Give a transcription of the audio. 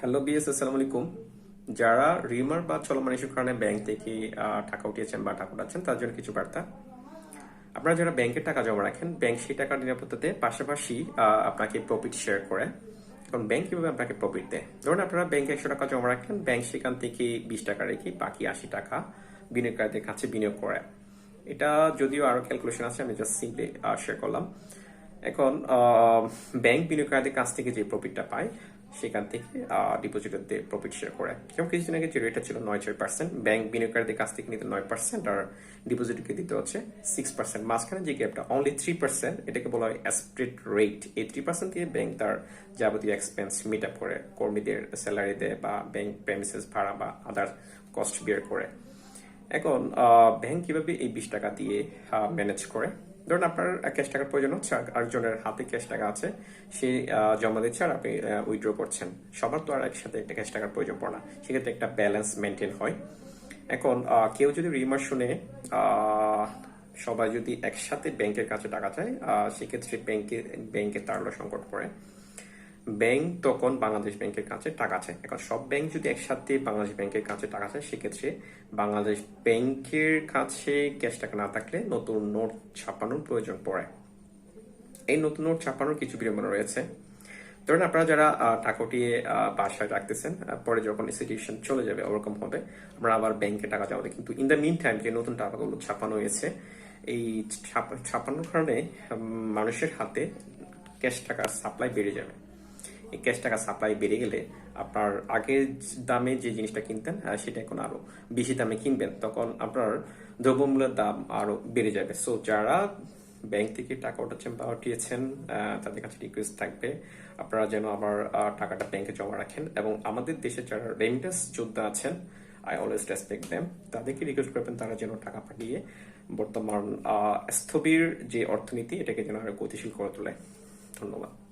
Hello BS আসসালামু আলাইকুম যারা রিমার বা চলমান ইস্যুর কারণে ব্যাংক থেকে টাকা উঠিয়েছেন বা টাকা উঠাচ্ছেন, তার জন্য কিছু বার্তা। আপনারা যারা ব্যাংকে টাকা জমা রাখেন ব্যাংক সেই টাকার নিরাপত্তাতে পাশাপাশি আপনাকে প্রফিট শেয়ার করে। এখন ব্যাংক কীভাবে আপনাকে প্রফিট দেয়? ধরুন আপনারা ব্যাংকে একশো টাকা জমা রাখলেন ব্যাংক সেখান থেকে বিশ টাকা রেখে বাকি আশি টাকা বিনিয়োগকারীদের কাছে বিনিয়োগ করে। এটা যদিও আরও ক্যালকুলেশন আছে, আমি জাস্ট সিম্পলি শেয়ার করলাম। এখন ব্যাংক বিনিয়োগকারীদের কাছ থেকে যে প্রফিটটা পায়, সেখান থেকে ডিপোজিটরদের প্রফিট শেয়ার করে। যেমন কিছুদিন আগে যে রেটটা ছিল নয় ছয় পার্সেন্ট ব্যাংক বিনিয়োগকারীদের কাছ থেকে নিতে নয় পার্সেন্ট আর ডিপোজিটকে দিতে হচ্ছে সিক্স পার্সেন্ট মাঝখানে যে গ্যাপটা অনলি থ্রি পার্সেন্ট এটাকে বলা হয় অ্যাসপ্রেড রেট এই থ্রি পার্সেন্ট দিয়ে ব্যাংক তার যাবতীয় এক্সপেন্স মিট আপ করে, কর্মীদের স্যালারি দেয় বা ব্যাংক প্রেমিসেস ভাড়া বা আদার কস্ট বিয়ার করে। এখন ব্যাংক কীভাবে এই বিশ টাকা দিয়ে ম্যানেজ করে? ধরুন আপনার ক্যাশ টাকার প্রয়োজন হচ্ছে, আর আরেকজনের হাতে ক্যাশ টাকা আছে সে জমা দিচ্ছে আর আপনি উইথড্র করছেন। সবার তো আর একসাথে একটা ক্যাশ টাকার প্রয়োজন পড়ে না। সেক্ষেত্রে একটা ব্যালেন্স মেনটেন হয়। এখন কেউ যদি রিমার শুনে সবাই যদি একসাথে ব্যাংকের কাছে টাকা চায় সেক্ষেত্রে ব্যাংকে ব্যাংকে তারলো সংকট পড়ে। ব্যাংক তখন বাংলাদেশ ব্যাংকের কাছে টাকা চায় এখন সব ব্যাংক যদি একসাথে বাংলাদেশ ব্যাংকের কাছে টাকা চায় সেক্ষেত্রে বাংলাদেশ ব্যাংকের কাছে ক্যাশ টাকা না থাকলে নতুন নোট ছাপানোর প্রয়োজন পড়ে। এই নতুন নোট ছাপানোর কিছু বিড়ম্বনা রয়েছে। ধরুন আপনারা যারা টাকা বাসায় রাখতেছেন পরে যখন সিচুয়েশন চলে যাবে ওরকম হবে, আমরা আবার ব্যাংকে টাকা জমা কিন্তু ইন দ্য মিন টাইম যে নতুন টাকাগুলো ছাপানো হয়েছে, এই ছাপ- ছাপানোর কারণে মানুষের হাতে ক্যাশ টাকার সাপ্লাই বেড়ে যাবে। এই ক্যাশ টাকা সাপ্লাই বেড়ে গেলে আপনার আগের দামে যে জিনিসটা কিনতেন আহ, সেটা এখন আরও বেশি দামে কিনবেন তখন আপনার দ্রব্যমূল্যের দাম আরও বেড়ে যাবে। সো যারা ব্যাংক থেকে টাকা উঠাচ্ছেন বা উঠিয়েছেন তাদের কাছে রিকোয়েস্ট থাকবে আপনারা যেন আবার টাকাটা ব্যাংকে জমা রাখেন এবং আমাদের দেশে যারা রেমিটেন্স যোদ্ধা আছেন আই অলওয়েজ রেসপেক্ট দেম তাদেরকে রিকোয়েস্ট করবেন তারা যেন টাকা পাঠিয়ে বর্তমান স্থবির যে অর্থনীতি এটাকে যেন আরও গতিশীল করে তোলে। ধন্যবাদ।